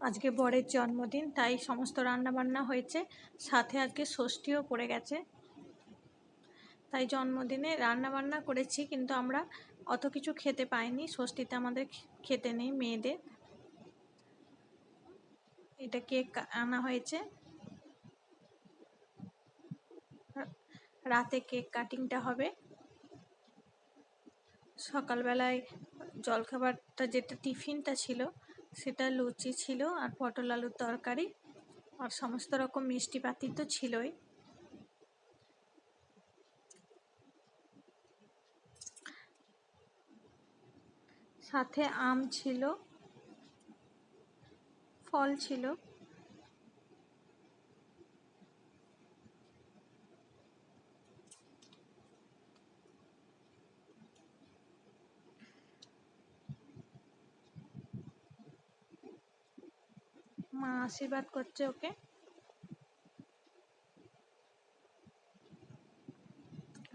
আজকে বরের জন্মদিন, তাই সমস্ত রান্না বান্না হয়েছে। সাথে আজকে ষষ্ঠীও পড়ে গেছে। তাই জন্মদিনে রান্না বান্না করেছি, কিন্তু আমরা অত কিছু খেতে পাইনি। ষষ্ঠীতে আমাদের খেতে নেই মেয়েদের। এটা কেক আনা হয়েছে। রাতে কেক কাটিংটা হবে। সকালবেলায় জলখাবারটা যেটা টিফিনটা ছিল সেটা লুচি ছিল আর পটল আলুর তরকারি আর সমস্ত রকম মিষ্টি পাতি তো ছিলই। সাথে আম ছিল, ফল ছিল। মা আশীর্বাদ করছে ওকে।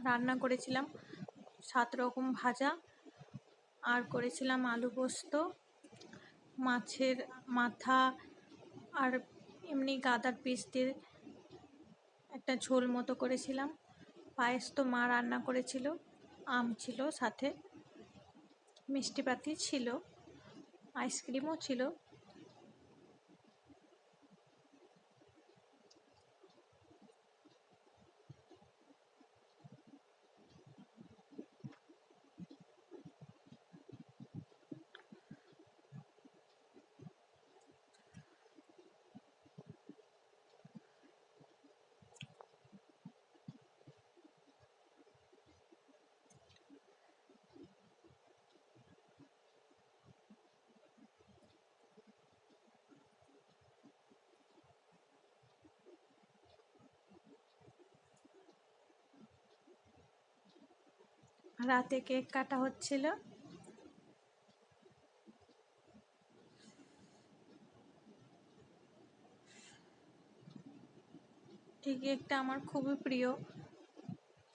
রান্না করেছিলাম সাত রকম ভাজা, আর করেছিলাম আলু পোস্ত, মাছের মাথা, আর এমনি গাদার পিস দিয়ে একটা ঝোল মতো করেছিলাম। পায়েস তো মা রান্না করেছিল, আম ছিল সাথে মিষ্টিপাতি ছিল, আইসক্রিমও ছিল। রাতে কেক কাটা হচ্ছিল। এই কেকটা আমার খুবই প্রিয়।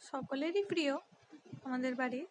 সকলেরই প্রিয় আমাদের বাড়ির।